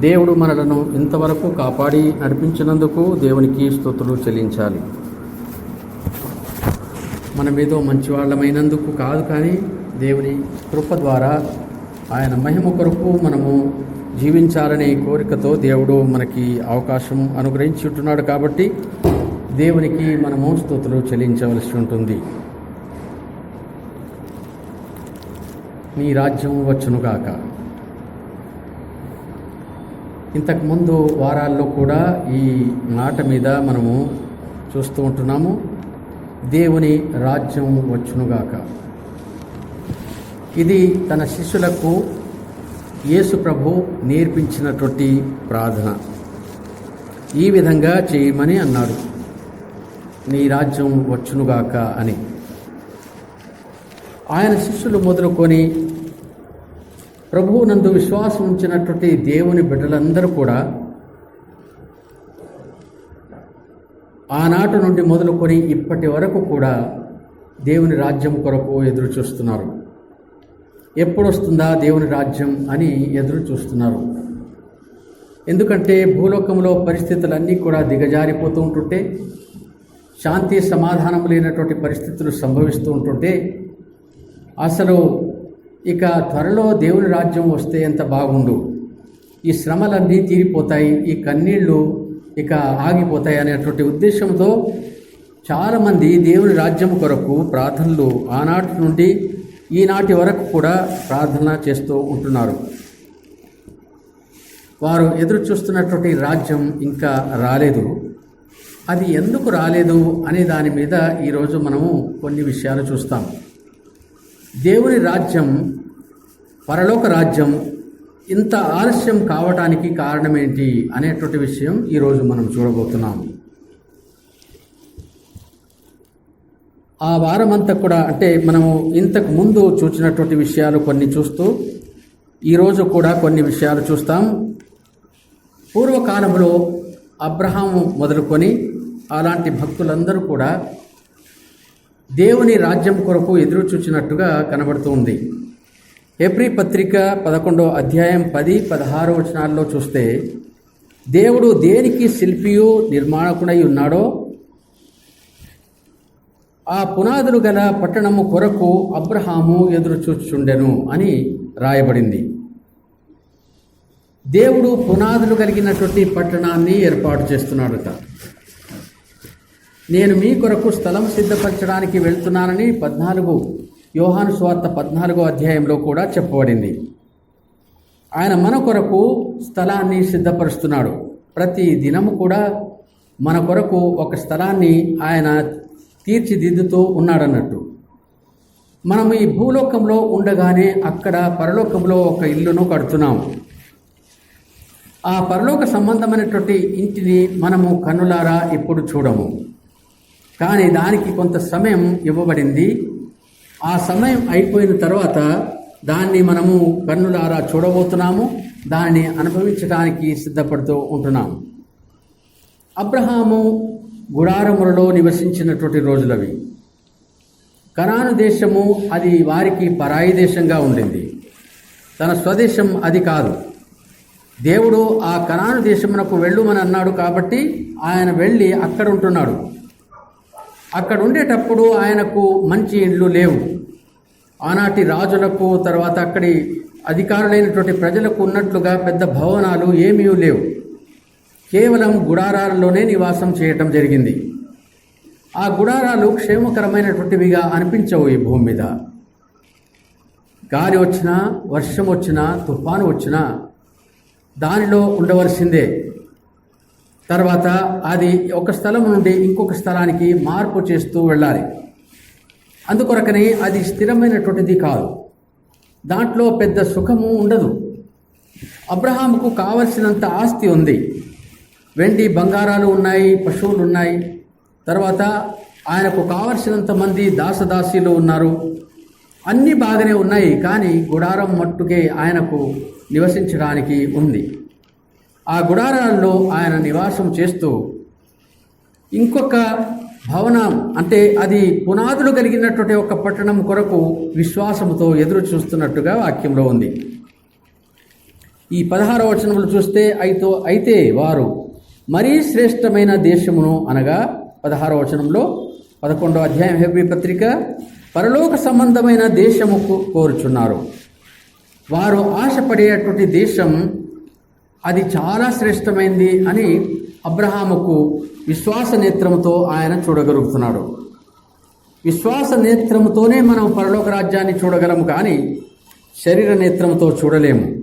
దేవుడు మనలను ఇంతవరకు కాపాడి నడిపించినందుకు దేవునికి స్తుతులు చెల్లించాలి. మనం ఏదో మంచివాళ్ళమైనందుకు కాదు కానీ దేవుని కృప ద్వారా ఆయన మహిమ కొరకు మనము జీవించాలనే కోరికతో దేవుడు మనకి అవకాశం అనుగ్రహించి ఉంటున్నాడు కాబట్టి దేవునికి మనము స్తుతులు చెల్లించవలసి ఉంటుంది. నీ రాజ్యం వచ్చునుగాక. ఇంతకుముందు వారాల్లో కూడా ఈ మాట మీద మనము చూస్తూ ఉంటున్నాము. దేవుని రాజ్యం వచ్చునుగాక. ఇది తన శిష్యులకు యేసు ప్రభు నేర్పించినటువంటి ప్రార్థన. ఈ విధంగా చేయమని అన్నాడు. నీ రాజ్యం వచ్చునుగాక అని. ఆయన శిష్యులు మొదలుకొని ప్రభువు నందు విశ్వాసం ఉంచినటువంటి దేవుని బిడ్డలందరూ కూడా ఆనాటి నుండి మొదలుకొని ఇప్పటి వరకు కూడా దేవుని రాజ్యం కొరకు ఎదురు చూస్తున్నారు. ఎప్పుడు వస్తుందా దేవుని రాజ్యం అని ఎదురు చూస్తున్నారు? ఎందుకంటే భూలోకంలో పరిస్థితులన్నీ కూడా దిగజారిపోతూ ఉంటుంటే శాంతి సమాధానం లేనటువంటి పరిస్థితులు సంభవిస్తూ ఉంటుంటే అసలు ఇక త్వరలో దేవుని రాజ్యం వస్తే ఎంత బాగుండు? ఈ శ్రమలన్నీ తీరిపోతాయి ఈ కన్నీళ్ళు ఇక ఆగిపోతాయి అనేటువంటి ఉద్దేశంతో చాలామంది దేవుని రాజ్యం కొరకు ప్రార్థనలు ఆనాటి నుండి ఈనాటి వరకు కూడా ప్రార్థన చేస్తూ ఉంటున్నారు. వారు ఎదురు చూస్తున్నటువంటి రాజ్యం ఇంకా రాలేదు. అది ఎందుకు రాలేదు అనే దాని మీద ఈరోజు మనము కొన్ని విషయాలు చూస్తాం. దేవుని రాజ్యం పరలోక రాజ్యం ఇంత ఆలస్యం కావటానికి కారణమేంటి అనేటువంటి విషయం ఈరోజు మనం చూడబోతున్నాం. ఆ వారమంతా కూడా అంటే మనము ఇంతకు ముందు చూసినటువంటి విషయాలు కొన్ని చూస్తూ ఈరోజు కూడా కొన్ని విషయాలు చూస్తాం. పూర్వకాలంలో అబ్రహాము మొదలుకొని అలాంటి భక్తులందరూ కూడా దేవుని రాజ్యం కొరకు ఎదురు చూచినట్టుగా కనబడుతూ ఉంది. పత్రిక పదకొండో అధ్యాయం పది పదహారు వచనాల్లో చూస్తే దేవుడు దేనికి శిల్పియు నిర్మాణకుడై ఉన్నాడో ఆ పునాదులు గల పట్టణము కొరకు అబ్రహాము ఎదురు చూచుచుండెను అని రాయబడింది. దేవుడు పునాదులు కలిగినటువంటి పట్టణాన్ని ఏర్పాటు చేస్తున్నాడట. నేను మీ కొరకు స్థలం సిద్ధపరచడానికి వెళ్తున్నానని పద్నాలుగు యోహాను స్వార్త పద్నాలుగో అధ్యాయంలో కూడా చెప్పబడింది. ఆయన మన కొరకు స్థలాన్ని సిద్ధపరుస్తున్నాడు. ప్రతి దినము కూడా మన కొరకు ఒక స్థలాన్ని ఆయన తీర్చిదిద్దుతూ ఉన్నాడన్నట్టు. మనం ఈ భూలోకంలో ఉండగానే అక్కడ పరలోకంలో ఒక ఇల్లును కడుతున్నాము. ఆ పరలోక సంబంధమైనటువంటి ఇంటిని మనము కన్నులారా ఇప్పుడు చూడము. కానీ దానికి కొంత సమయం ఇవ్వబడింది. ఆ సమయం అయిపోయిన తర్వాత దాన్ని మనము కన్నులారా చూడబోతున్నాము. దాన్ని అనుభవించడానికి సిద్ధపడుతూ ఉంటున్నాము. అబ్రహాము గుడారములలో నివసించినటువంటి రోజులవి కనాను దేశము అది వారికి పరాయి దేశంగా ఉండింది. తన స్వదేశం అది కాదు. దేవుడు ఆ కనాను దేశమునకు వెళ్ళుమని అన్నాడు కాబట్టి ఆయన వెళ్ళి అక్కడ ఉంటున్నాడు. అక్కడ ఉండేటప్పుడు ఆయనకు మంచి ఇండ్లు లేవు. ఆనాటి రాజులకు తర్వాత అక్కడి అధికారులైనటువంటి ప్రజలకు ఉన్నట్లుగా పెద్ద భవనాలు ఏమీ లేవు. కేవలం గుడారాల్లోనే నివాసం చేయటం జరిగింది. ఆ గుడారాలు క్షేమకరమైనటువంటివిగా అనిపించవు ఈ భూమి మీద. గాలి వచ్చినా వర్షం వచ్చినా తుఫాను వచ్చినా దానిలో ఉండవలసిందే. తర్వాత అది ఒక స్థలం నుండి ఇంకొక స్థలానికి మార్పు చేస్తూ వెళ్ళాలి. అందుకొరకని అది స్థిరమైనటువంటిది కాదు. దాంట్లో పెద్ద సుఖము ఉండదు. అబ్రహాముకు కావలసినంత ఆస్తి ఉంది. వెండి బంగారాలు ఉన్నాయి పశువులు ఉన్నాయి. తర్వాత ఆయనకు కావలసినంత మంది దాసదాసీలు ఉన్నారు. అన్నీ బాగానే ఉన్నాయి కానీ గుడారం మట్టుకే ఆయనకు నివసించడానికి ఉంది. ఆ గుడారాల్లో ఆయన నివాసం చేస్తూ ఇంకొక భవనం అంటే అది పునాదులు కలిగినటువంటి ఒక పట్టణం కొరకు విశ్వాసముతో ఎదురు చూస్తున్నట్టుగా వాక్యంలో ఉంది. ఈ పదహార వచనములు చూస్తే అయితే అయితే వారు మరీ శ్రేష్టమైన దేశమును అనగా పదహార వచనంలో పదకొండవ అధ్యాయం హెబ్రి పత్రిక పరలోక సంబంధమైన దేశముకు కోరుచున్నారు. వారు ఆశపడేటువంటి దేశం అది చాలా శ్రేష్టమైంది అని అబ్రహాముకు విశ్వాస నేత్రంతో ఆయన చూడగలుగుతున్నాడు. విశ్వాస నేత్రముతోనే మనం పరలోక రాజ్యాన్ని చూడగలము కానీ శరీర నేత్రంతో చూడలేము.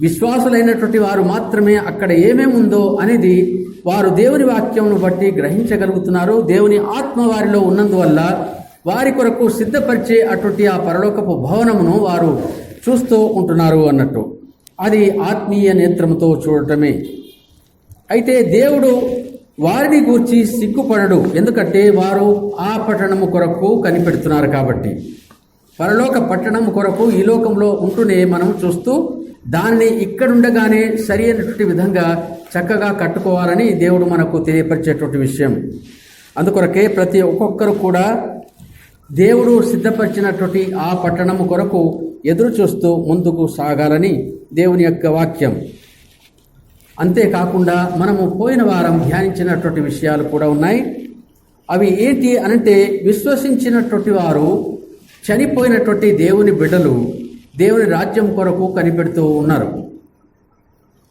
విశ్వాసులైనటువంటి వారు మాత్రమే అక్కడ ఏమేమి ఉందో అనేది వారు దేవుని వాక్యమును బట్టి గ్రహించగలుగుతున్నారు. దేవుని ఆత్మ వారిలో ఉన్నందువల్ల వారి కొరకు సిద్ధపరిచే అటువంటి ఆ పరలోకపు భవనమును వారు చూస్తూ ఉంటున్నారు అన్నట్టు. అది ఆత్మీయ నేత్రంతో చూడటమే. అయితే దేవుడు వారిని గూర్చి సిగ్గుపడడు. ఎందుకంటే వారు ఆ పట్టణము కొరకు కనిపెడుతున్నారు కాబట్టి. పరలోక పట్టణం కొరకు ఈ లోకంలో ఉంటూనే మనం చూస్తూ దానిని ఇక్కడుండగానే సరి అయినటువంటి విధంగా చక్కగా కట్టుకోవాలని దేవుడు మనకు తెలియపరిచేటువంటి విషయం. అందుకొరకే ప్రతి ఒక్కొక్కరు కూడా దేవుడు సిద్ధపరిచినటువంటి ఆ పట్టణము కొరకు ఎదురు చూస్తూ ముందుకు సాగాలని దేవుని యొక్క వాక్యం. అంతేకాకుండా మనము పోయిన వారం ధ్యానించినటువంటి విషయాలు కూడా ఉన్నాయి. అవి ఏంటి అనంటే విశ్వసించినటువంటి వారు చనిపోయినటువంటి దేవుని బిడ్డలు దేవుని రాజ్యం కొరకు కనిపెడుతూ ఉన్నారు.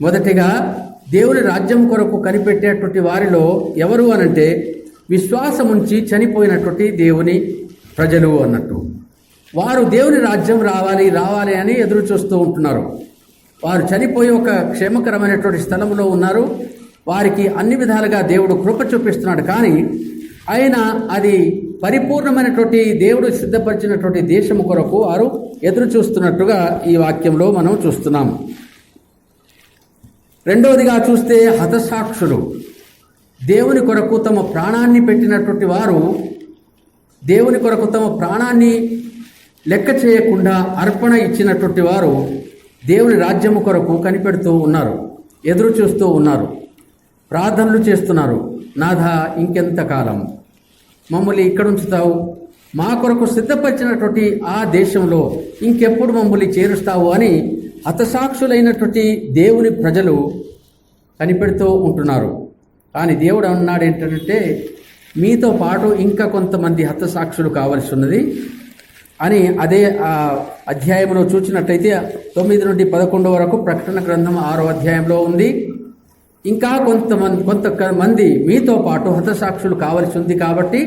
మొదటిగా దేవుని రాజ్యం కొరకు కనిపెట్టేటువంటి వారిలో ఎవరు అనంటే విశ్వాసముంచి చనిపోయినటువంటి దేవుని ప్రజలు అన్నట్టు. వారు దేవుని రాజ్యం రావాలి రావాలి అని ఎదురు చూస్తూ ఉంటున్నారు. వారు చనిపోయి ఒక క్షేమకరమైనటువంటి స్థలంలో ఉన్నారు. వారికి అన్ని విధాలుగా దేవుడు కృప చూపిస్తున్నాడు. కానీ అయినా అది పరిపూర్ణమైనటువంటి దేవుడు సిద్ధపరిచినటువంటి దేశము కొరకు వారు ఎదురు చూస్తున్నట్టుగా ఈ వాక్యంలో మనం చూస్తున్నాం. రెండవదిగా చూస్తే హతసాక్షులు. దేవుని కొరకు తమ ప్రాణాన్ని పెట్టినటువంటి వారు దేవుని కొరకు తమ ప్రాణాన్ని లెక్క చేయకుండా అర్పణ ఇచ్చినటువంటి వారు దేవుని రాజ్యము కొరకు కనిపెడుతూ ఉన్నారు ఎదురు చూస్తూ ఉన్నారు ప్రార్థనలు చేస్తున్నారు. నాథ ఇంకెంత కాలం? మమ్మల్ని ఇక్కడ ఉంచుతావు మా కొరకు సిద్ధపరిచినటువంటి ఆ దేశంలో ఇంకెప్పుడు మమ్మల్ని చేరుస్తావు అని హతసాక్షులైనటువంటి దేవుని ప్రజలు కనిపెడుతూ ఉంటున్నారు. కానీ దేవుడు అన్నాడు ఏంటంటే మీతో పాటు ఇంకా కొంతమంది హతసాక్షులు కావలసి ఉన్నది. అని అదే అధ్యాయంలో చూసినట్టయితే తొమ్మిది నుండి పదకొండు వరకు ప్రకటన గ్రంథం ఆరో అధ్యాయంలో ఉంది. ఇంకా కొంతమంది కొంతమంది మీతో పాటు హతసాక్షులు కావలసి ఉంది కాబట్టి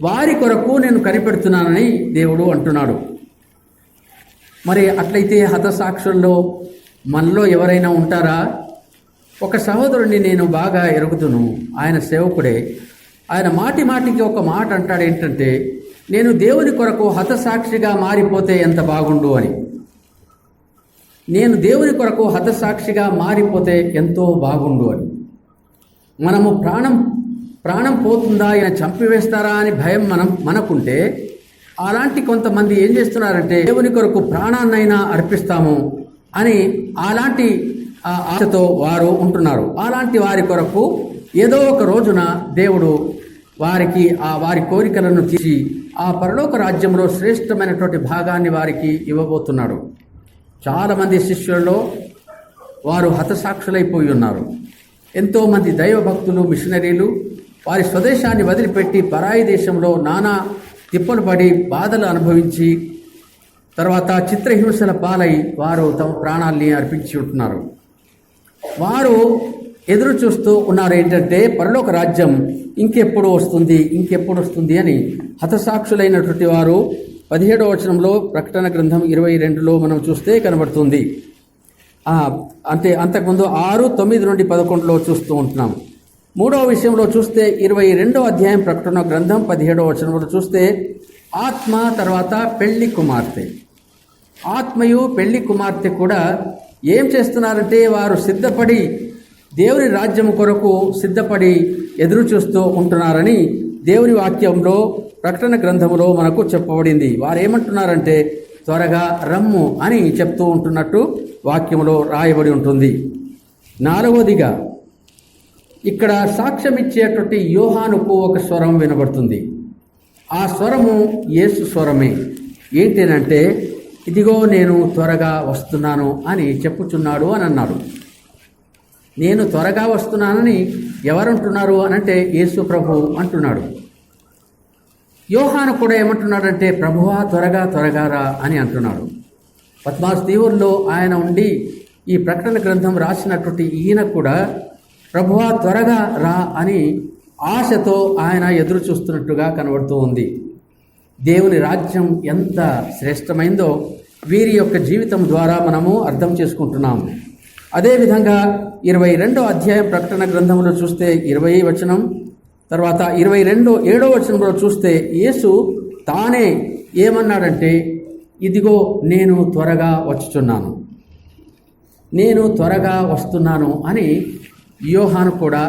వారి కొరకు నేను కనిపెడుతున్నానని దేవుడు అంటున్నాడు. మరి అట్లయితే హతసాక్షుల్లో మనలో ఎవరైనా ఉంటారా? ఒక సహోదరుడిని నేను బాగా ఎరుగుతును ఆయన సేవకుడే. ఆయన మాటి మాటికి ఒక మాట అంటాడు ఏంటంటే నేను దేవుని కొరకు హతసాక్షిగా మారిపోతే ఎంత బాగుండు అని. నేను దేవుని కొరకు హతసాక్షిగా మారిపోతే ఎంతో బాగుండు అని. మనము ప్రాణం ప్రాణం పోతుందా ఆయన చంపివేస్తారా అని భయం మనం మనకుంటే అలాంటి కొంతమంది ఏం చేస్తున్నారంటే దేవుని కొరకు ప్రాణాన్నైనా అర్పిస్తాము అని అలాంటి ఆ ఆశతో వారు ఉంటున్నారు. అలాంటి వారి కొరకు ఏదో ఒక రోజున దేవుడు వారికి ఆ వారి కోరికలను తీసి ఆ పరలోక రాజ్యంలో శ్రేష్టమైనటువంటి భాగాన్ని వారికి ఇవ్వబోతున్నాడు. చాలామంది శిష్యులలో వారు హతసాక్షులైపోయి ఉన్నారు. ఎంతోమంది దైవభక్తులు మిషనరీలు వారి స్వదేశాన్ని వదిలిపెట్టి పరాయి దేశంలో నానా తిప్పలు పడి బాధలు అనుభవించి తర్వాత చిత్రహింసల పాలై వారు తమ ప్రాణాల్ని అర్పించి ఉంటున్నారు. వారు ఎదురు చూస్తూ ఉన్నారు ఏంటంటే పరలోక రాజ్యం ఇంకెప్పుడు వస్తుంది ఇంకెప్పుడు వస్తుంది అని హతసాక్షులైనటువంటి వారు పదిహేడవ వచనంలో ప్రకటన గ్రంథం ఇరవై రెండులో మనం చూస్తే కనబడుతుంది. అంటే అంతకుముందు ఆరు తొమ్మిది నుండి పదకొండులో చూస్తూ ఉంటున్నాం. మూడవ విషయంలో చూస్తే ఇరవై రెండో అధ్యాయం ప్రకటన గ్రంథం పదిహేడవ వచనంలో చూస్తే ఆత్మ తర్వాత పెళ్ళి కుమార్తె. ఆత్మయు పెళ్ళి కుమార్తె కూడా ఏం చేస్తున్నారంటే వారు సిద్ధపడి దేవుని రాజ్యం కొరకు సిద్ధపడి ఎదురు చూస్తూ ఉంటున్నారని దేవుని వాక్యంలో ప్రకటన గ్రంథములో మనకు చెప్పబడింది. వారు ఏమంటున్నారంటే త్వరగా రమ్ము అని చెప్తూ ఉంటున్నట్టు వాక్యంలో రాయబడి ఉంటుంది. నాలుగవదిగా ఇక్కడ సాక్ష్యం ఇచ్చేటువంటి యోహానుకు ఒక స్వరం వినబడుతుంది. ఆ స్వరము యేసు స్వరమే. ఏంటంటే ఇదిగో నేను త్వరగా వస్తున్నాను అని చెప్పుచున్నాడు అని అన్నాడు. నేను త్వరగా వస్తున్నానని ఎవరంటున్నారు అనంటే యేసు ప్రభు అంటున్నాడు. యోహాను కూడా ఏమంటున్నాడంటే ప్రభువా త్వరగా త్వరగా రా అని అంటున్నాడు. పద్మాస్ ఆయన ఉండి ఈ ప్రకటన గ్రంథం రాసినటువంటి ఈయన కూడా ప్రభువా త్వరగా రా అని ఆశతో ఆయన ఎదురు చూస్తున్నట్టుగా కనబడుతూ ఉంది. దేవుని రాజ్యం ఎంత శ్రేష్టమైందో వీరి యొక్క జీవితం ద్వారా మనము అర్థం చేసుకుంటున్నాము. అదేవిధంగా ఇరవై రెండో అధ్యాయం ప్రకటన గ్రంథంలో చూస్తే ఇరవై వచనం తర్వాత ఇరవై రెండో ఏడో వచనంలో చూస్తే యేసు తానే ఏమన్నాడంటే ఇదిగో నేను త్వరగా వచ్చుచున్నాను. నేను త్వరగా వస్తున్నాను అని యోహాను కూడా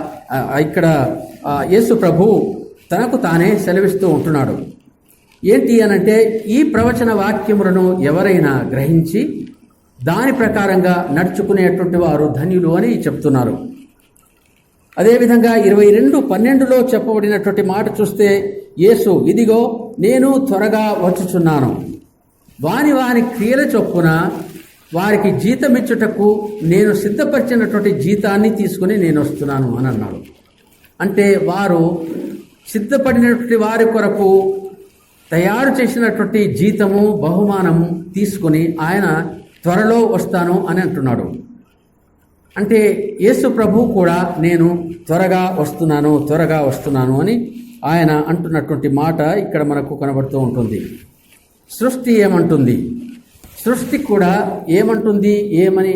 ఇక్కడ యేసు ప్రభు తనకు తానే సెలవిస్తూ ఉంటున్నాడు. ఏంటి అనంటే ఈ ప్రవచన వాక్యములను ఎవరైనా గ్రహించి దాని ప్రకారంగా నడుచుకునేటువంటి వారు ధన్యులు అని చెప్తున్నారు. అదేవిధంగా ఇరవై రెండు పన్నెండులో చెప్పబడినటువంటి మాట చూస్తే యేసు ఇదిగో నేను త్వరగా వచ్చుచున్నాను. వాని వాని క్రియల చొప్పున వారికి జీతం ఇచ్చుటకు నేను సిద్ధపరిచినటువంటి జీతాన్ని తీసుకుని నేను వస్తున్నాను అని అన్నాడు. అంటే వారు సిద్ధపడినటువంటి వారి కొరకు తయారు చేసినటువంటి జీతము బహుమానము తీసుకొని ఆయన త్వరలో వస్తాను అని అంటున్నాడు. అంటే యేసు ప్రభు కూడా నేను త్వరగా వస్తున్నాను త్వరగా వస్తున్నాను అని ఆయన అంటున్నటువంటి మాట ఇక్కడ మనకు కనబడుతూ ఉంటుంది. సృష్టి ఏమంటుంది? సృష్టి కూడా ఏమంటుంది? ఏమని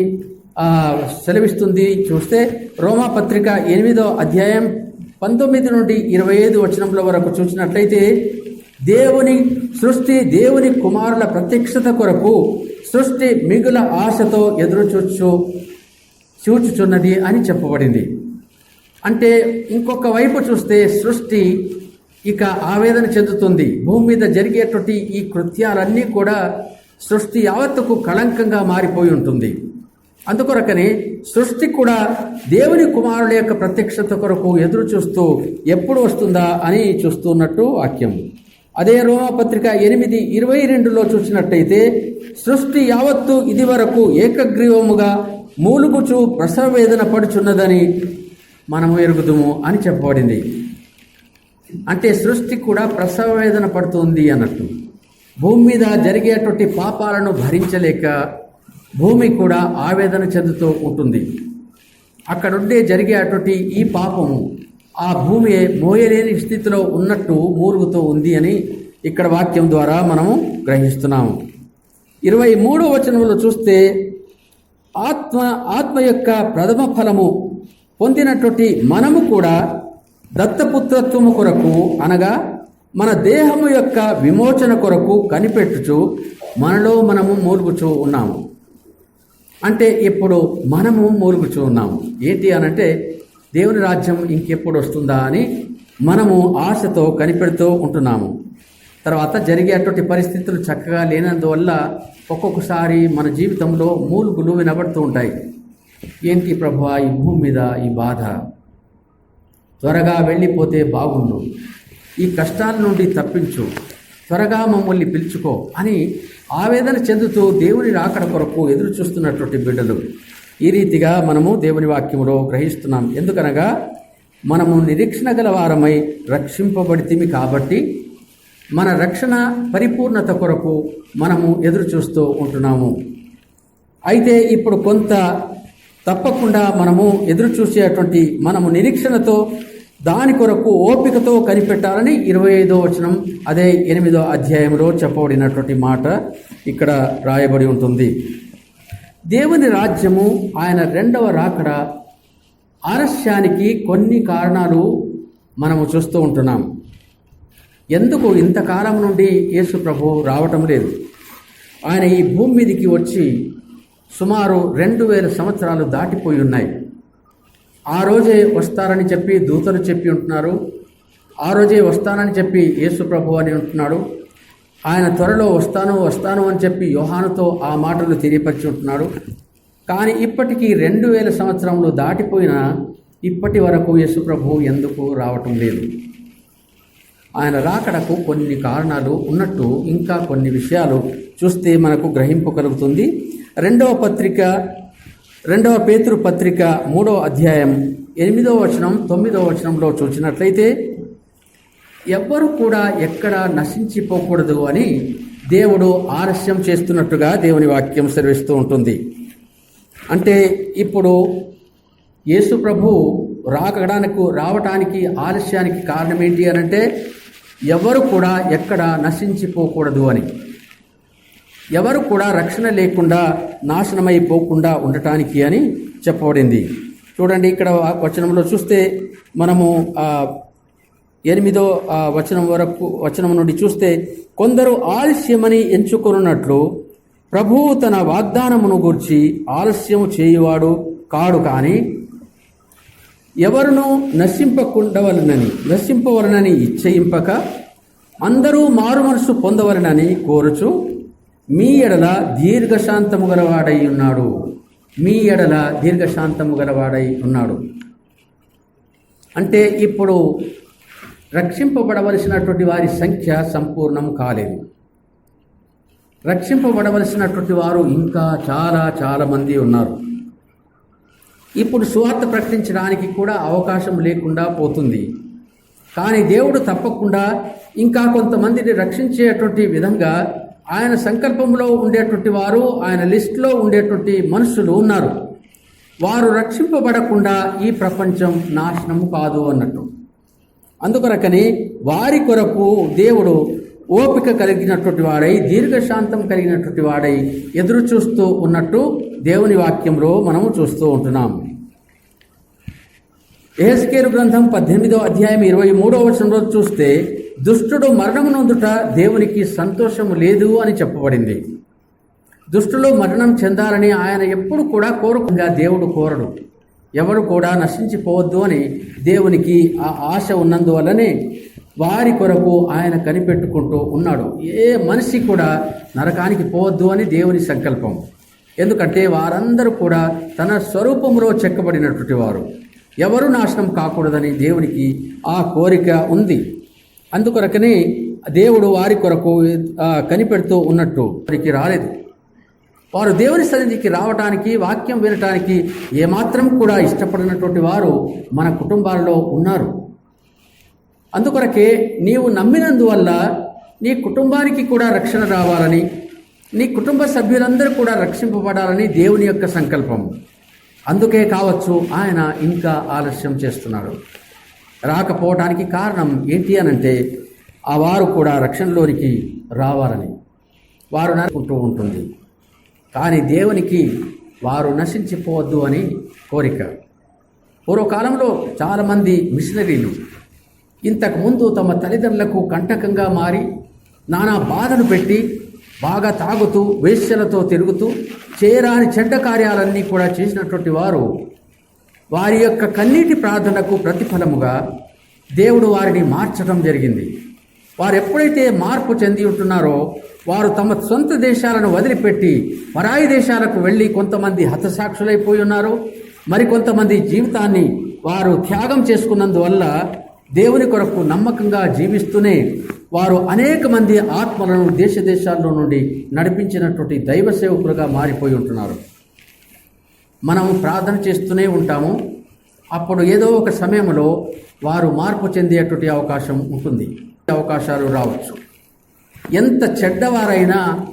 సెలవిస్తుంది? చూస్తే రోమాపత్రిక ఎనిమిదో అధ్యాయం పంతొమ్మిది నుండి ఇరవై ఐదు వచనంలో వరకు చూసినట్లయితే దేవుని సృష్టి దేవుని కుమారుల ప్రత్యక్షత కొరకు సృష్టి మిగుల ఆశతో ఎదురుచూచు చూచుచున్నది అని చెప్పబడింది. అంటే ఇంకొక వైపు చూస్తే సృష్టి ఇక ఆవేదన చెందుతుంది. భూమి మీద జరిగేటువంటి ఈ కృత్యాలన్నీ కూడా సృష్టి యావత్తుకు కళంకంగా మారిపోయి ఉంటుంది. అందుకొరకనే సృష్టి కూడా దేవుని కుమారుల యొక్క ప్రత్యక్షత కొరకు ఎదురు చూస్తూ ఎప్పుడు వస్తుందా అని చూస్తున్నట్టు వాక్యం. అదే రోమపత్రిక ఎనిమిది ఇరవై రెండులో చూసినట్టయితే సృష్టి యావత్తు ఇది వరకు ఏకగ్రీవముగా మూలుగుచు ప్రసవ వేదన పడుచున్నదని మనము ఎరుగుదుము అని చెప్పబడింది. అంటే సృష్టి కూడా ప్రసవ వేదన పడుతుంది అన్నట్టు. భూమి మీద జరిగేటువంటి పాపాలను భరించలేక భూమి కూడా ఆవేదన చెందుతూ ఉంటుంది. అక్కడుండే జరిగేటువంటి ఈ పాపము ఆ భూమి మోయలేని స్థితిలో ఉన్నట్టు మూరుగుతూ ఉంది అని ఇక్కడ వాక్యం ద్వారా మనము గ్రహిస్తున్నాము. ఇరవై మూడో వచనంలో చూస్తే ఆత్మ ఆత్మ యొక్క ప్రథమ ఫలము పొందినటువంటి మనము కూడా దత్తపుత్రత్వము కొరకు అనగా మన దేహము యొక్క విమోచన కొరకు కనిపెట్టుచు మనలో మనము మూలుగుచూ ఉన్నాము. అంటే ఇప్పుడు మనము మూలుగుచూ ఉన్నాము. ఏంటి అనంటే దేవుని రాజ్యం ఇంకెప్పుడు వస్తుందా అని మనము ఆశతో కనిపెడుతూ ఉంటున్నాము. తర్వాత జరిగేటువంటి పరిస్థితులు చక్కగా లేనందువల్ల ఒక్కొక్కసారి మన జీవితంలో మూలుగులు వినబడుతూ ఉంటాయి. ఏంటి ప్రభా ఈ భూమి మీద ఈ బాధ? త్వరగా వెళ్ళిపోతే బాగుండు. ఈ కష్టాల నుండి తప్పించు. త్వరగా మమ్మల్ని పిలుచుకో అని ఆవేదన చెందుతూ దేవుని రాకడ కొరకు ఎదురు చూస్తున్నటువంటి బిడ్డలు. ఈ రీతిగా మనము దేవుని వాక్యములో గ్రహిస్తున్నాం. ఎందుకనగా మనము నిరీక్షణ గల వారమై రక్షింపబడితిమి కాబట్టి మన రక్షణ పరిపూర్ణత కొరకు మనము ఎదురు చూస్తూ ఉంటున్నాము. అయితే ఇప్పుడు కొంత తప్పకుండా మనము ఎదురు చూసేటువంటి మనము నిరీక్షణతో దాని కొరకు ఓపికతో కనిపెట్టాలని ఇరవై ఐదో వచనం అదే ఎనిమిదో అధ్యాయంలో చెప్పబడినటువంటి మాట ఇక్కడ రాయబడి ఉంటుంది. దేవుని రాజ్యము ఆయన రెండవ రాకడ. ఆలస్యానికి కొన్ని కారణాలు మనము చూస్తూ ఉంటున్నాం. ఎందుకు ఇంతకాలం నుండి యేసు ప్రభు రావటం లేదు? ఆయన ఈ భూమి మీదకి వచ్చి సుమారు రెండు వేల సంవత్సరాలు దాటిపోయి ఉన్నాయి. ఆ రోజే వస్తారని చెప్పి దూతలు చెప్పి ఉంటున్నారు. ఆ రోజే వస్తానని చెప్పి యేసు ప్రభు అని ఉంటున్నాడు. ఆయన త్వరలో వస్తాను వస్తాను అని చెప్పి యోహానుతో ఆ మాటలు తెలియపరుచుంటున్నాడు కానీ ఇప్పటికీ రెండు వేల సంవత్సరంలో దాటిపోయిన ఇప్పటి వరకు యశుప్రభు ఎందుకు రావటం లేదు? ఆయన రాకడకు కొన్ని కారణాలు ఉన్నట్టు ఇంకా కొన్ని విషయాలు చూస్తే మనకు గ్రహింపు కలుగుతుంది. రెండవ పత్రిక రెండవ పేతృ పత్రిక మూడవ అధ్యాయం ఎనిమిదవ వచనం తొమ్మిదవ వచనంలో చూసినట్లయితే ఎవ్వరు కూడా ఎక్కడ నశించిపోకూడదు అని దేవుడు ఆలస్యం చేస్తున్నట్టుగా దేవుని వాక్యం సెలవిస్తూ ఉంటుంది. అంటే ఇప్పుడు యేసు ప్రభు రాకడానికి రావటానికి ఆలస్యానికి కారణం ఏంటి అని అంటే ఎవరు కూడా ఎక్కడ నశించిపోకూడదు అని. ఎవరు కూడా రక్షణ లేకుండా నాశనమైపోకుండా ఉండటానికి అని చెప్పబడింది. చూడండి ఇక్కడ వచనంలో చూస్తే మనము ఎనిమిదో వచనం వరకు వచనం నుండి చూస్తే కొందరు ఆలస్యమని ఎంచుకున్నట్లు ప్రభువు తన వాగ్దానమును గూర్చి ఆలస్యము చేయువాడు కాడు కానీ ఎవరును నశింపకుండవలనని నశింపవలనని ఇచ్చయింపక అందరూ మారు మనసు పొందవలనని కోరుచు మీ ఎడల దీర్ఘశాంతము గలవాడై ఉన్నాడు. మీ ఎడల దీర్ఘశాంతము గలవాడై ఉన్నాడు. అంటే ఇప్పుడు రక్షింపబడవలసినటువంటి వారి సంఖ్య సంపూర్ణం కాలేదు. రక్షింపబడవలసినటువంటి వారు ఇంకా చాలా చాలామంది ఉన్నారు. ఇప్పుడు సువార్త ప్రకటించడానికి కూడా అవకాశం లేకుండా పోతుంది. కానీ దేవుడు తప్పకుండా ఇంకా కొంతమందిని రక్షించేటువంటి విధంగా ఆయన సంకల్పంలో ఉండేటువంటి వారు ఆయన లిస్టులో ఉండేటువంటి మనుషులు ఉన్నారు. వారు రక్షింపబడకుండా ఈ ప్రపంచం నాశనము కాదు అన్నట్టు. అందుకొరకని వారి కొరకు దేవుడు ఓపిక కలిగినటువంటి వాడై దీర్ఘశాంతం కలిగినటువంటి వాడై ఎదురు చూస్తూ ఉన్నట్టు దేవుని వాక్యంలో మనము చూస్తూ ఉంటున్నాం. ఏహెస్కేరు గ్రంథం పద్దెనిమిదో అధ్యాయం ఇరవై మూడో వచనంలో చూస్తే దుష్టుడు మరణమునందుట దేవునికి సంతోషము లేదు అని చెప్పబడింది. దుష్టులు మరణం చెందాలని ఆయన ఎప్పుడు కూడా కోరుకుండా దేవుడు కోరడు. ఎవరు కూడా నశించిపోవద్దు అని దేవునికి ఆ ఆశ ఉన్నందువల్లనే వారి కొరకు ఆయన కనిపెట్టుకుంటూ ఉన్నాడు. ఏ మనిషి కూడా నరకానికి పోవద్దు అని దేవుని సంకల్పం. ఎందుకంటే వారందరూ కూడా తన స్వరూపంలో చెక్కబడినటువంటి వారు. ఎవరు నాశనం కాకూడదని దేవునికి ఆ కోరిక ఉంది. అందుకొరకనే దేవుడు వారి కొరకు కనిపెడుతూ ఉన్నట్టు వారికి రాలేదు. వారు దేవుని సన్నిధికి రావటానికి వాక్యం వినటానికి ఏమాత్రం కూడా ఇష్టపడినటువంటి వారు మన కుటుంబాలలో ఉన్నారు. అందుకొరకే నీవు నమ్మినందువల్ల నీ కుటుంబానికి కూడా రక్షణ రావాలని నీ కుటుంబ సభ్యులందరూ కూడా రక్షింపబడాలని దేవుని యొక్క సంకల్పం. అందుకే కావచ్చు ఆయన ఇంకా ఆలస్యం చేస్తున్నాడు రాకపోవడానికి కారణం ఏంటి అనంటే ఆ వారు కూడా రక్షణలోనికి రావాలని వారు నరుకుంటూ ఉంటుంది. కానీ దేవునికి వారు నశించిపోవద్దు అని కోరిక. పూర్వకాలంలో చాలామంది మిషనరీలు ఇంతకుముందు తమ తల్లిదండ్రులకు కంటకంగా మారి నానా బాధను పెట్టి బాగా తాగుతూ వేశ్యలతో తిరుగుతూ చేయరాని చెడ్డ కార్యాలన్నీ కూడా చేసినటువంటి వారు వారి యొక్క కన్నీటి ప్రార్థనకు ప్రతిఫలముగా దేవుడు వారిని మార్చడం జరిగింది. వారు ఎప్పుడైతే మార్పు చెంది ఉంటున్నారో వారు తమ సొంత దేశాలను వదిలిపెట్టి పరాయి దేశాలకు వెళ్ళి కొంతమంది హతసాక్షులైపోయి ఉన్నారు. మరికొంతమంది జీవితాన్ని వారు త్యాగం చేసుకున్నందువల్ల దేవుని కొరకు నమ్మకంగా జీవిస్తూనే వారు అనేక మంది ఆత్మలను దేశ దేశాల్లో నుండి నడిపించినటువంటి దైవ సేవకులుగా మారిపోయి ఉంటున్నారు. మనం ప్రార్థన చేస్తూనే ఉంటాము. అప్పుడు ఏదో ఒక సమయంలో వారు మార్పు చెందేటువంటి అవకాశం ఉంటుంది. అవకాశాలు రావచ్చు. ఎంత చెడ్డవారైనా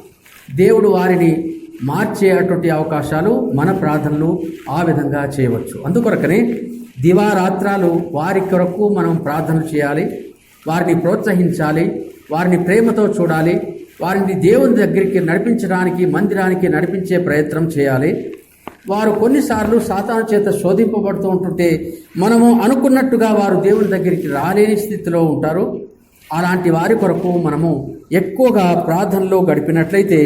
దేవుడు వారిని మార్చే అటువంటి అవకాశాలు మన ప్రార్థనలు ఆ విధంగా చేయవచ్చు. అందుకొరకనే దివారాత్రాలు వారి కొరకు మనం ప్రార్థనలు చేయాలి వారిని ప్రోత్సహించాలి వారిని ప్రేమతో చూడాలి వారిని దేవుని దగ్గరికి నడిపించడానికి మందిరానికి నడిపించే ప్రయత్నం చేయాలి. వారు కొన్నిసార్లు సాతాను చేత శోధింపబడుతూ ఉంటుంటే మనము అనుకున్నట్టుగా వారు దేవుని దగ్గరికి రాలేని స్థితిలో ఉంటారు. అలాంటి వారి కొరకు మనము ఎక్కువగా ప్రార్థనలో గడిపినట్లయితే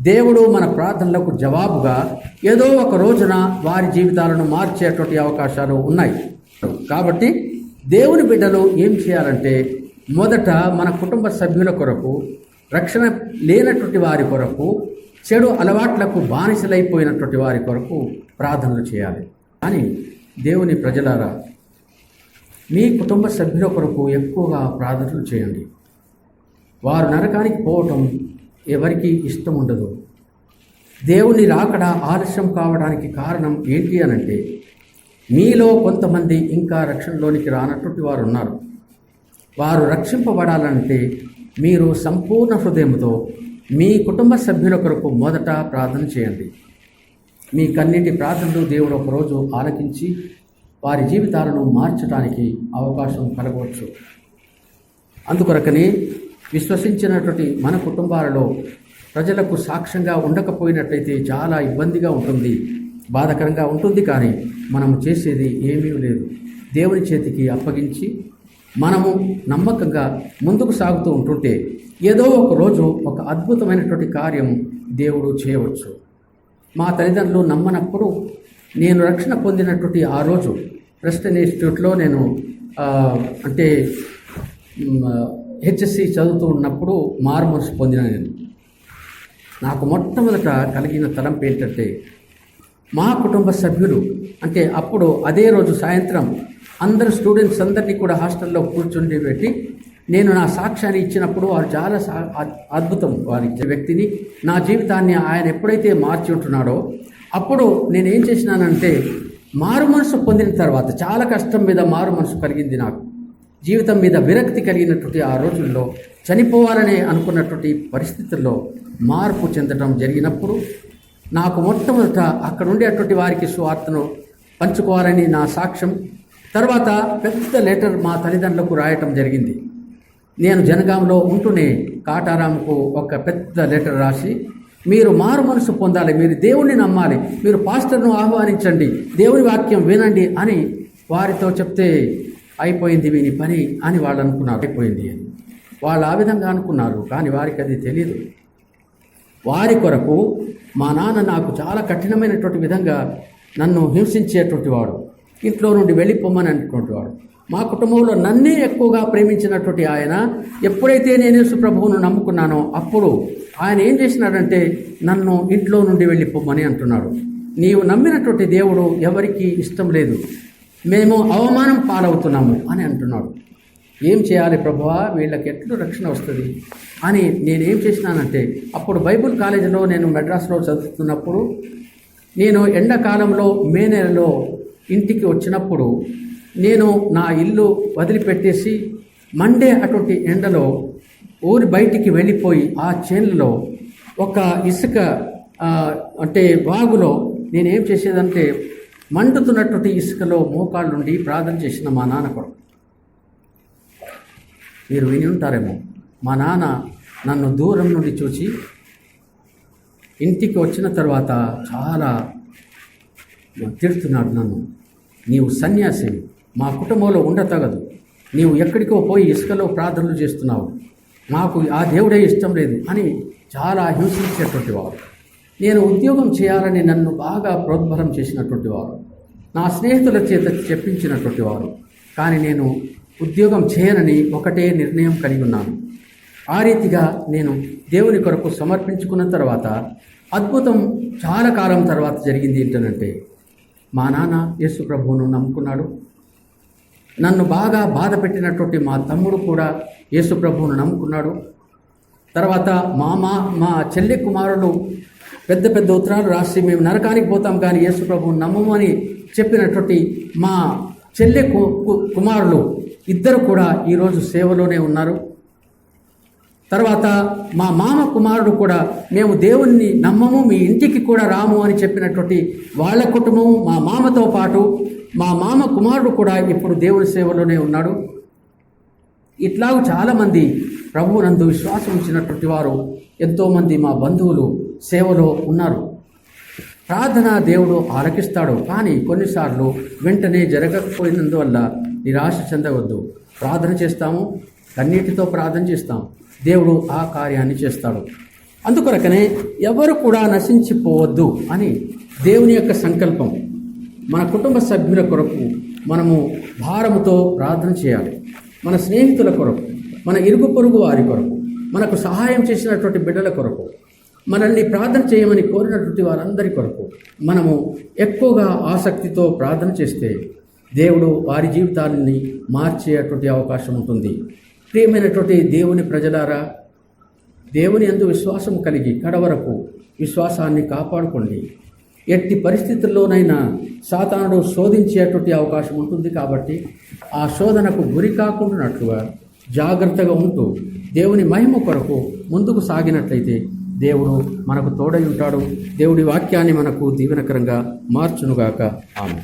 దేవుడు మన ప్రార్థనలకు జవాబుగా ఏదో ఒక రోజున వారి జీవితాలను మార్చేటువంటి అవకాశాలు ఉన్నాయి. కాబట్టి దేవుని బిడ్డలు ఏం చేయాలంటే మొదట మన కుటుంబ సభ్యుల కొరకు రక్షణ లేనటువంటి వారి కొరకు చెడు అలవాట్లకు బానిసలైపోయినటువంటి వారి కొరకు ప్రార్థనలు చేయాలి. కానీ దేవుని ప్రజలారా మీ కుటుంబ సభ్యుల కొరకు ఎక్కువగా ప్రార్థనలు చేయండి. వారు నరకానికి పోవటం ఎవరికి ఇష్టం ఉండదు. దేవుని రాకడ ఆలస్యం కావడానికి కారణం ఏంటి అనంటే మీలో కొంతమంది ఇంకా రక్షణలోనికి రానటువంటి వారు ఉన్నారు. వారు రక్షింపబడాలంటే మీరు సంపూర్ణ హృదయంతో మీ కుటుంబ సభ్యుల కొరకు మొదట ప్రార్థన చేయండి. మీ కన్నింటి ప్రార్థనలు దేవుడు ఒకరోజు ఆలకించి వారి జీవితాలను మార్చడానికి అవకాశం కలగవచ్చు. అందుకొరకనే విశ్వసించినటువంటి మన కుటుంబాలలో ప్రజలకు సాక్ష్యంగా ఉండకపోయినట్లయితే చాలా ఇబ్బందిగా ఉంటుంది బాధకరంగా ఉంటుంది. కానీ మనం చేసేది ఏమీ లేదు. దేవుని చేతికి అప్పగించి మనము నమ్మకంగా ముందుకు సాగుతూ ఉంటుంటే ఏదో ఒక రోజు ఒక అద్భుతమైనటువంటి కార్యం దేవుడు చేయవచ్చు. మా తల్లిదండ్రులు నమ్మనప్పుడు నేను రక్షణ పొందినటువంటి ఆ రోజు ప్రెస్టన్ ఇన్స్టిట్యూట్లో నేను అంటే హెచ్ఎస్సి చదువుతూ ఉన్నప్పుడు మార్మర్స్ పొందిన నేను. నాకు మొట్టమొదట కలిగిన తలంపు ఏంటంటే మా కుటుంబ సభ్యులు అంటే అప్పుడు అదే రోజు సాయంత్రం అందరు స్టూడెంట్స్ అందరినీ కూడా హాస్టల్లో కూర్చుండి పెట్టి నేను నా సాక్ష్యాన్ని ఇచ్చినప్పుడు వారు చాలా అద్భుతం. వారి వ్యక్తిని నా జీవితాన్ని ఆయన ఎప్పుడైతే మార్చి ఉంటున్నాడో అప్పుడు నేను ఏం చేసినానంటే మారు మనసు పొందిన తర్వాత చాలా కష్టం మీద మారు మనసు కలిగింది నాకు. జీవితం మీద విరక్తి కలిగినటువంటి ఆ రోజుల్లో చనిపోవాలని అనుకున్నటువంటి పరిస్థితుల్లో మార్పు చెందడం జరిగినప్పుడు నాకు మొట్టమొదట అక్కడ ఉండేటువంటి వారికి సువార్తను పంచుకోవాలని నా సాక్ష్యం. తర్వాత పెద్ద లెటర్ మా తల్లిదండ్రులకు రాయటం జరిగింది. నేను జనగాంలో ఉంటూనే కాటారాంకు ఒక పెద్ద లెటర్ రాసి మీరు మారు మనసు పొందాలి మీరు దేవుణ్ణి నమ్మాలి మీరు పాస్టర్ను ఆహ్వానించండి దేవుని వాక్యం వినండి అని వారితో చెప్తే అయిపోయింది వీని పని అని వాళ్ళు అనుకున్నారు. అయిపోయింది. అని వాళ్ళు ఆ విధంగా అనుకున్నారు కానీ వారికి అది తెలియదు వారి కొరకు మా నాన్న నాకు చాలా కఠినమైనటువంటి విధంగా నన్ను హింసించేటువంటి వాడు ఇంట్లో నుండి వెళ్ళిపోమని అనేటువంటి మా కుటుంబంలో నన్నే ఎక్కువగా ప్రేమించినటువంటి ఆయన ఎప్పుడైతే నేను యేసు ప్రభువును నమ్ముకున్నానో అప్పుడు ఆయన ఏం చేసినాడంటే నన్ను ఇంట్లో నుండి వెళ్ళిపోమని అంటున్నాడు. నీవు నమ్మినటువంటి దేవుడు ఎవరికీ ఇష్టం లేదు. మేము అవమానం పాలవుతున్నాము అని అంటున్నాడు. ఏం చేయాలి ప్రభువా? వీళ్ళకి ఎట్లు రక్షణ వస్తుంది? అని నేనేం చేసినానంటే అప్పుడు బైబుల్ కాలేజీలో నేను మెడ్రాస్లో చదువుతున్నప్పుడు నేను ఎండాకాలంలో మే నెలలో ఇంటికి వచ్చినప్పుడు నేను నా ఇల్లు వదిలిపెట్టేసి మండే అటువంటి ఎండలో ఊరి బయటికి వెళ్ళిపోయి ఆ చేనులో ఒక ఇసుక అంటే వాగులో నేనేం చేసేదంటే మండుతున్నటువంటి ఇసుకలో మోకాళ్ళుండి ప్రార్థన చేసిన మా నాన్న కొరకు మీరు విని ఉంటారేమో మా నాన్న నన్ను దూరం నుండి చూసి ఇంటికి వచ్చిన తర్వాత చాలా తిడుతున్నాడు నన్ను. నీవు సన్యాసివి. మా కుటుంబంలో ఉండతగదు. నీవు ఎక్కడికో పోయి ఇసుకలో ప్రార్థనలు చేస్తున్నావు. నాకు ఆ దేవుడే ఇష్టం లేదు అని చాలా హింసించేటువంటి వారు. నేను ఉద్యోగం చేయాలని నన్ను బాగా ప్రోద్బలం చేసినటువంటి వారు. నా స్నేహితుల చేత చెప్పించినటువంటి వారు. కానీ నేను ఉద్యోగం చేయనని ఒకటే నిర్ణయం కలిగి ఉన్నాను. ఆ రీతిగా నేను దేవుని కొరకు సమర్పించుకున్న తర్వాత అద్భుతం చాలా కాలం తర్వాత జరిగింది ఏంటనంటే మా నాన్న యేసు ప్రభువును నమ్ముకున్నాడు. నన్ను బాగా బాధ పెట్టినటువంటి మా తమ్ముడు కూడా యేసు ప్రభువును నమ్ముకున్నాడు. తర్వాత మా మా మా చెల్లి కుమారుడు పెద్ద పెద్ద ఉత్తరాలు రాసి మేము నరకానికి పోతాం కానీ యేసు ప్రభువును నమ్మము అని చెప్పినటువంటి మా చెల్లె కు కుమారులు ఇద్దరు కూడా ఈరోజు సేవలోనే ఉన్నారు. తర్వాత మా మామ కుమారుడు కూడా మేము దేవుణ్ణి నమ్మము మీ ఇంటికి కూడా రాము అని చెప్పినటువంటి వాళ్ళ కుటుంబం మా మామతో పాటు మా మామ కుమారుడు కూడా ఇప్పుడు దేవుని సేవలోనే ఉన్నాడు. ఇట్లాగూ చాలామంది ప్రభువునందు విశ్వాసం ఉంచినటువంటి వారు ఎంతోమంది మా బంధువులు సేవలో ఉన్నారు. ప్రార్థన దేవుడు ఆలకిస్తాడు కానీ కొన్నిసార్లు వెంటనే జరగకపోయినందువల్ల నిరాశ చెందవద్దు. ప్రార్థన చేస్తాము కన్నీటితో ప్రార్థన చేస్తాం. దేవుడు ఆ కార్యాన్ని చేస్తాడు. అందుకొరకనే ఎవరు కూడా నశించిపోవద్దు అని దేవుని యొక్క సంకల్పం. మన కుటుంబ సభ్యుల కొరకు మనము భారముతో ప్రార్థన చేయాలి. మన స్నేహితుల కొరకు మన ఇరుగు పొరుగు వారి కొరకు మనకు సహాయం చేసినటువంటి బిడ్డల కొరకు మనల్ని ప్రార్థన చేయమని కోరినటువంటి వారందరి కొరకు మనము ఎక్కువగా ఆసక్తితో ప్రార్థన చేస్తే దేవుడు వారి జీవితాన్ని మార్చేటువంటి అవకాశం ఉంటుంది. ప్రియమైనటువంటి దేవుని ప్రజలారా దేవుని అందు విశ్వాసం కలిగి కడవరకు విశ్వాసాన్ని కాపాడుకోండి. ఎట్టి పరిస్థితుల్లోనైనా సాతానుడు శోధించేటువంటి అవకాశం ఉంటుంది కాబట్టి ఆ శోధనకు గురి కాకుండానట్లుగా జాగ్రత్తగా ఉంటూ దేవుని మహిమ కొరకు ముందుకు సాగినట్లయితే దేవుడు మనకు తోడై ఉంటాడు. దేవుడి వాక్యాన్ని మనకు దీవెనకరంగా మార్చునుగాక. ఆమె